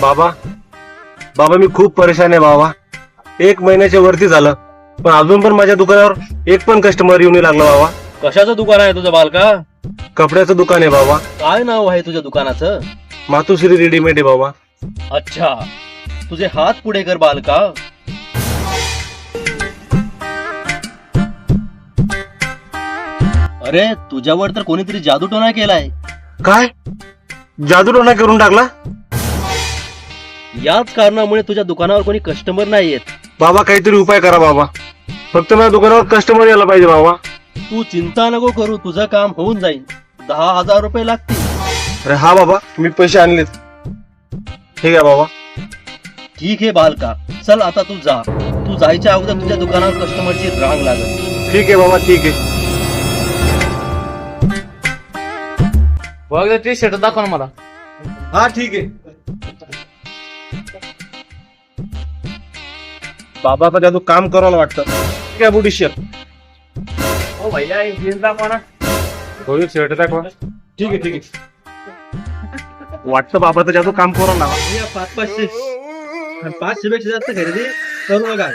बाबा बाबा मी खूप परेशान आहे बाबा. एक महिन्याच्या वरती झालं पण अजून पण माझ्या दुकानावर एक पण कस्टमर येऊन नाही लागला बाबा. कशाचं दुकान आहे तुझं बालका? कपड्याचं दुकान आहे बाबा. काय नाव आहे तुझ्या दुकानाचं? मातुश्री रेडीमेड आहे बाबा. अच्छा. तुझे हात पुढे कर बालका. अरे तुझ्यावर तर कोणीतरी जादूटोना केलाय. काय? जादूटोना करून टाकला? याच कारणामुळे तुझ्या दुकानावर कोणी कस्टमर नाही येत बाबा काहीतरी उपाय करा बाबा. फक्त माझ्या दुकानावर कस्टमर यायला पाहिजे बाबा. तू चिंता नको करू तुझं काम होऊन जाईल. दहा हजार रुपये लागतील. अरे हा बाबा मी पैसे आणलेत. ठीक आहे बाबा. ठीक आहे बालका चल आता तू जा. तू जायच्या अगोदर तुझ्या दुकानावर कस्टमरची रांग लागल. ठीक आहे बाबा ठीक आहे. बघ ते शर्ट दाखव ना मला. हा ठीक आहे. बाबा जादू काम करायला वाटतं. शर्ट हो भैया जीन्स दाखव ना. हो शर्ट दाखवा. ठीक आहे ठीक आहे. वाटतं बाबा तर जादू काम करायला लावा पाच पाचशे. पाचशे पेक्षा जास्त खरेदी करू नका.